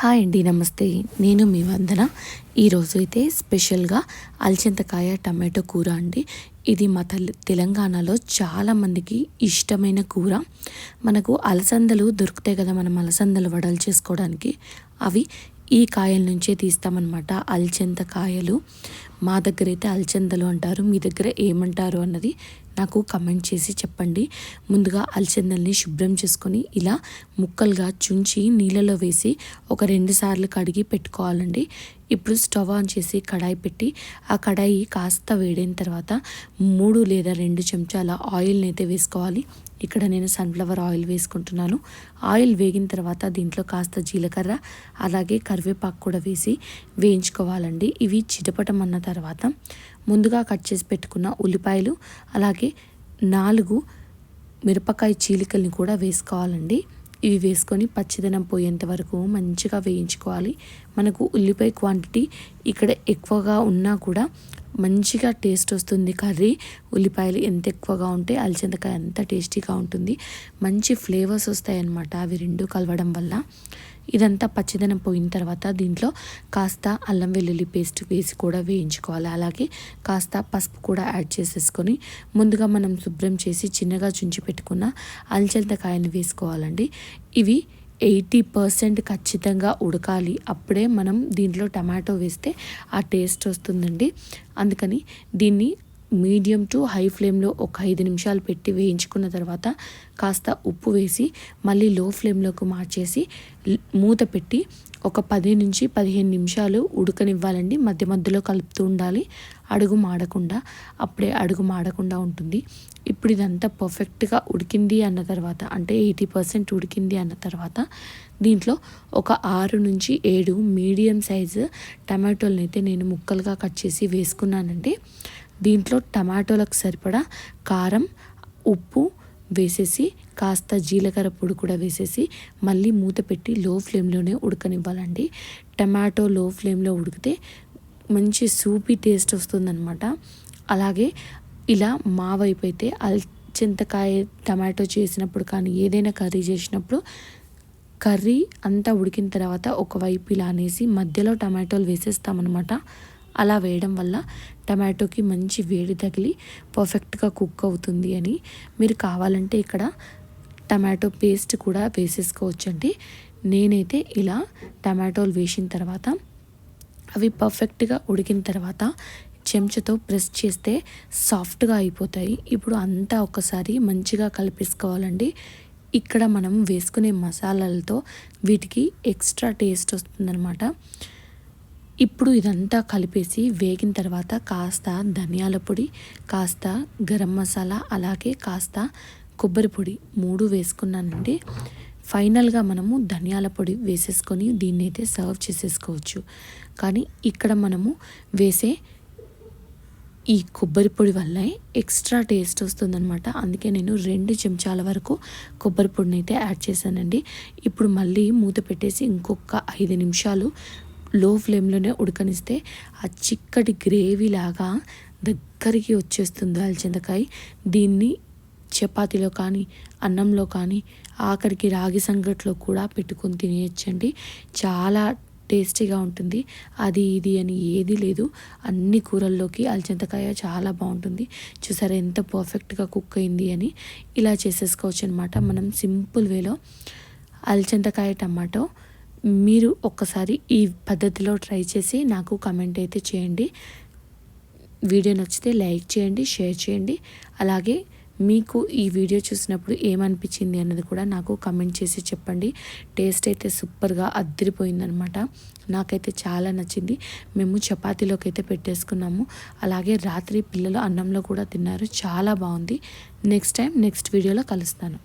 Hi అండి నమస్తే. నేను మీ వందన. ఈరోజు అయితే స్పెషల్గా అల్చింతకాయ టమాటో కూర అండి. ఇది మా తల్లి తెలంగాణలో చాలామందికి ఇష్టమైన కూర. మనకు అలసందలు దొరుకుతాయి కదా మనం అలసందలు వడలు చేసుకోవడానికి. అవి ఈ కాయల నుంచే తీస్తామన్నమాట అల్చెంత కాయలు మా దగ్గర అయితే అల్చందలు అంటారు మీ దగ్గర ఏమంటారు అన్నది నాకు కమెంట్ చేసి చెప్పండి. ముందుగా అలచందల్ని శుభ్రం చేసుకొని ఇలా ముక్కలుగా చుంచి నీళ్ళలో వేసి ఒక రెండు సార్లు కడిగి పెట్టుకోవాలండి. ఇప్పుడు స్టవ్ ఆన్ చేసి కడాయి పెట్టి ఆ కడాయి కాస్త వేడైన తర్వాత మూడు లేదా రెండు చెంచాల ఆయిల్ని అయితే వేసుకోవాలి. ఇక్కడ నేను సన్ఫ్లవర్ ఆయిల్ వేసుకుంటున్నాను. ఆయిల్ వేగిన తర్వాత దీంట్లో కాస్త జీలకర్ర అలాగే కరివేపాకు కూడా వేసి వేయించుకోవాలండి. ఇవి చిటపటం అన్న తర్వాత ముందుగా కట్ చేసి పెట్టుకున్న ఉల్లిపాయలు అలాగే నాలుగు మిరపకాయ చీలికల్ని కూడా వేసుకోవాలండి. ఇవి వేసుకొని పచ్చిదనం పోయేంత వరకు మంచిగా వేయించుకోవాలి. మనకు ఉల్లిపాయ క్వాంటిటీ ఇక్కడ ఎక్కువగా ఉన్నా కూడా మంచిగా టేస్ట్ వస్తుంది. కర్రీ ఉల్లిపాయలు ఎంత ఎక్కువగా ఉంటే అలచందకాయ అంత టేస్టీగా ఉంటుంది. మంచి ఫ్లేవర్స్ వస్తాయన్నమాట అవి రెండు కలవడం వల్ల. ఇదంతా పచ్చిదనం పోయిన తర్వాత దీంట్లో కాస్త అల్లం వెల్లుల్లి పేస్ట్ వేసి కూడా వేయించుకోవాలి. అలాగే కాస్త పసుపు కూడా యాడ్ చేసేసుకొని ముందుగా మనం శుభ్రం చేసి చిన్నగా చుంచి పెట్టుకున్న అలచందకాయని వేసుకోవాలండి. ఇవి ఎయిటీ పర్సెంట్ ఖచ్చితంగా ఉడకాలి. అప్పుడే మనం దీంట్లో టమాటో వేస్తే ఆ టేస్ట్ వస్తుందండి. అందుకని దీన్ని మీడియం టు హై ఫ్లేమ్లో ఒక ఐదు నిమిషాలు పెట్టి వేయించుకున్న తర్వాత కాస్త ఉప్పు వేసి మళ్ళీ లో ఫ్లేమ్లోకి మార్చేసి మూత పెట్టి ఒక పది నుంచి పదిహేను నిమిషాలు ఉడకనివ్వాలండి. మధ్య మధ్యలో కలుపుతూ ఉండాలి. అడుగు మాడకుండా అప్పుడే అడుగు మాడకుండా ఉంటుంది. ఇప్పుడు ఇదంతా పర్ఫెక్ట్గా ఉడికింది అన్న తర్వాత అంటే ఎయిటీ పర్సెంట్ ఉడికింది అన్న తర్వాత దీంట్లో ఒక ఆరు నుంచి ఏడు మీడియం సైజు టమాటోలనైతే అయితే నేను ముక్కలుగా కట్ చేసి వేసుకున్నానండి. దీంట్లో టమాటోలకు సరిపడా కారం ఉప్పు వేసేసి కాస్త జీలకర్ర పొడి కూడా వేసేసి మళ్ళీ మూత పెట్టి లో ఫ్లేమ్లోనే ఉడకనివ్వాలండి. టమాటో లో ఫ్లేమ్లో ఉడికితే మంచి సూపీ టేస్ట్ వస్తుందన్నమాట. అలాగే ఇలా మా వైపు అయితే అల్చింతకాయ టమాటో చేసినప్పుడు కానీ ఏదైనా కర్రీ చేసినప్పుడు కర్రీ అంతా ఉడికిన తర్వాత ఒకవైపు ఇలా అనేసి మధ్యలో టమాటోలు వేసేస్తామన్నమాట. అలా వేయడం వల్ల టమాటోకి మంచి వేడి తగిలి పర్ఫెక్ట్గా కుక్ అవుతుంది అని. మీరు కావాలంటే ఇక్కడ టమాటో పేస్ట్ కూడా వేసేసుకోవచ్చండి. నేనైతే ఇలా టమాటోలు వేసిన తర్వాత అవి పర్ఫెక్ట్గా ఉడికిన తర్వాత చెంచాతో ప్రెస్ చేస్తే సాఫ్ట్గా అయిపోతాయి. ఇప్పుడు అంతా ఒకసారి మంచిగా కలిపేసుకోవాలండి. ఇక్కడ మనం వేసుకునే మసాలాలతో వీటికి ఎక్స్ట్రా టేస్ట్ వస్తుందన్నమాట. ఇప్పుడు ఇదంతా కలిపేసి వేగిన తర్వాత కాస్త ధనియాల పొడి కాస్త గరం మసాలా అలాగే కాస్త కొబ్బరి పొడి మూడు వేసుకున్నానండి. ఫైనల్గా మనము ధనియాల పొడి వేసేసుకొని దీన్ని అయితే సర్వ్ చేసేసుకోవచ్చు. కానీ ఇక్కడ మనము వేసే ఈ కొబ్బరి పొడి వల్ల ఎక్స్ట్రా టేస్ట్ వస్తుందనమాట అందుకే నేను రెండు చెంచాల వరకు కొబ్బరి పొడిని అయితే యాడ్ చేశానండి. ఇప్పుడు మళ్ళీ మూత పెట్టేసి ఇంకొక ఐదు నిమిషాలు లో ఫ్లేమ్లోనే ఉడకనిస్తే ఆ చిక్కటి గ్రేవీ లాగా దగ్గరికి వచ్చేస్తుంది అలచందకాయ దీన్ని చపాతీలో కానీ అన్నంలో కానీ ఆఖరికి రాగి సంగట్లో కూడా పెట్టుకొని తినేయచ్చండి. చాలా టేస్టీగా ఉంటుంది. అది ఇది అని ఏది లేదు. అన్ని కూరల్లోకి అల్చింతకాయ చాలా బాగుంటుంది. చూసారా ఎంత పర్ఫెక్ట్గా కుక్ అయింది అని. ఇలా చేసేసుకోవచ్చు అనమాట మనం సింపుల్ వేలో అల్చింతకాయ టమాటో మీరు ఒక్కసారి ఈ పద్ధతిలో ట్రై చేసి నాకు కమెంట్ అయితే చేయండి. వీడియో నచ్చితే లైక్ చేయండి షేర్ చేయండి. అలాగే మీకు ఈ వీడియో చూసినప్పుడు ఏమనిపించింది అన్నది కూడా నాకు కమెంట్ చేసి చెప్పండి. టేస్ట్ అయితే సూపర్గా అద్దరిపోయిందనమాట నాకైతే చాలా నచ్చింది. మేము చపాతీలోకి అయితే పెట్టేసుకున్నాము. అలాగే రాత్రి పిల్లలు అన్నంలో కూడా తిన్నారు. చాలా బాగుంది. నెక్స్ట్ టైం నెక్స్ట్ వీడియోలో కలుస్తాను.